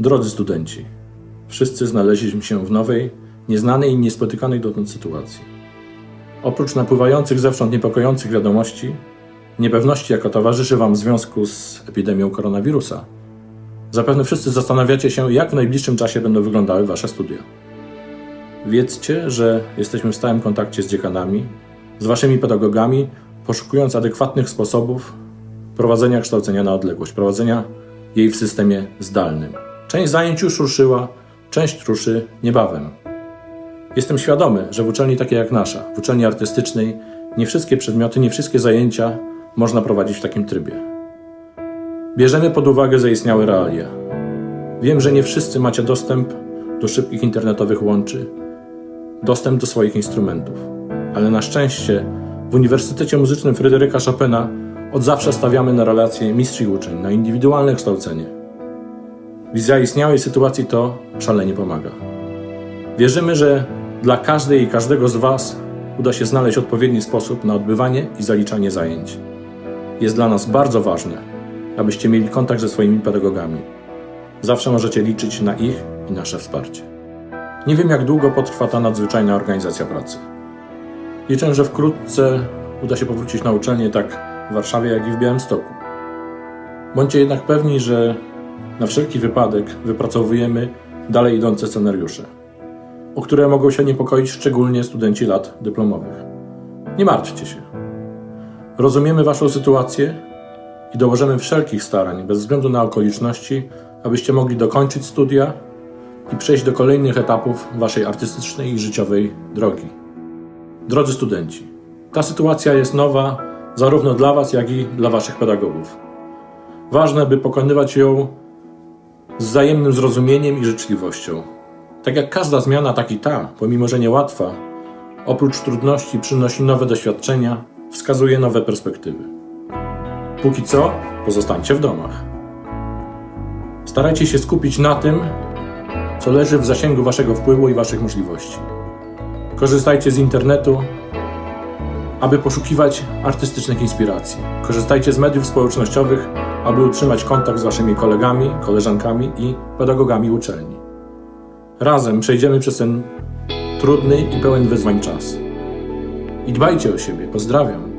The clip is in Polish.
Drodzy studenci, wszyscy znaleźliśmy się w nowej, nieznanej i niespotykanej dotąd sytuacji. Oprócz napływających zewsząd niepokojących wiadomości, niepewności, jaka towarzyszy Wam w związku z epidemią koronawirusa, zapewne wszyscy zastanawiacie się, jak w najbliższym czasie będą wyglądały Wasze studia. Wiedzcie, że jesteśmy w stałym kontakcie z dziekanami, z Waszymi pedagogami, poszukując adekwatnych sposobów prowadzenia kształcenia na odległość, prowadzenia jej w systemie zdalnym. Część zajęć już ruszyła, część ruszy niebawem. Jestem świadomy, że w uczelni takiej jak nasza, w uczelni artystycznej, nie wszystkie przedmioty, nie wszystkie zajęcia można prowadzić w takim trybie. Bierzemy pod uwagę zaistniałe realia. Wiem, że nie wszyscy macie dostęp do szybkich internetowych łączy, dostęp do swoich instrumentów, ale na szczęście w Uniwersytecie Muzycznym Fryderyka Chopina od zawsze stawiamy na relacje mistrz i uczeń, na indywidualne kształcenie. W zaistniałej sytuacji to szalenie pomaga. Wierzymy, że dla każdej i każdego z Was uda się znaleźć odpowiedni sposób na odbywanie i zaliczanie zajęć. Jest dla nas bardzo ważne, abyście mieli kontakt ze swoimi pedagogami. Zawsze możecie liczyć na ich i nasze wsparcie. Nie wiem, jak długo potrwa ta nadzwyczajna organizacja pracy. Liczę, że wkrótce uda się powrócić na uczelnię tak w Warszawie, jak i w Białymstoku. Bądźcie jednak pewni, że na wszelki wypadek wypracowujemy dalej idące scenariusze, o które mogą się niepokoić szczególnie studenci lat dyplomowych. Nie martwcie się. Rozumiemy Waszą sytuację i dołożymy wszelkich starań, bez względu na okoliczności, abyście mogli dokończyć studia i przejść do kolejnych etapów Waszej artystycznej i życiowej drogi. Drodzy studenci, ta sytuacja jest nowa zarówno dla Was, jak i dla Waszych pedagogów. Ważne, by pokonywać ją z wzajemnym zrozumieniem i życzliwością. Tak jak każda zmiana, tak i ta, pomimo że niełatwa, oprócz trudności przynosi nowe doświadczenia, wskazuje nowe perspektywy. Póki co, pozostańcie w domach. Starajcie się skupić na tym, co leży w zasięgu Waszego wpływu i Waszych możliwości. Korzystajcie z internetu, aby poszukiwać artystycznych inspiracji. Korzystajcie z mediów społecznościowych, aby utrzymać kontakt z Waszymi kolegami, koleżankami i pedagogami uczelni. Razem przejdziemy przez ten trudny i pełen wyzwań czas. I dbajcie o siebie. Pozdrawiam.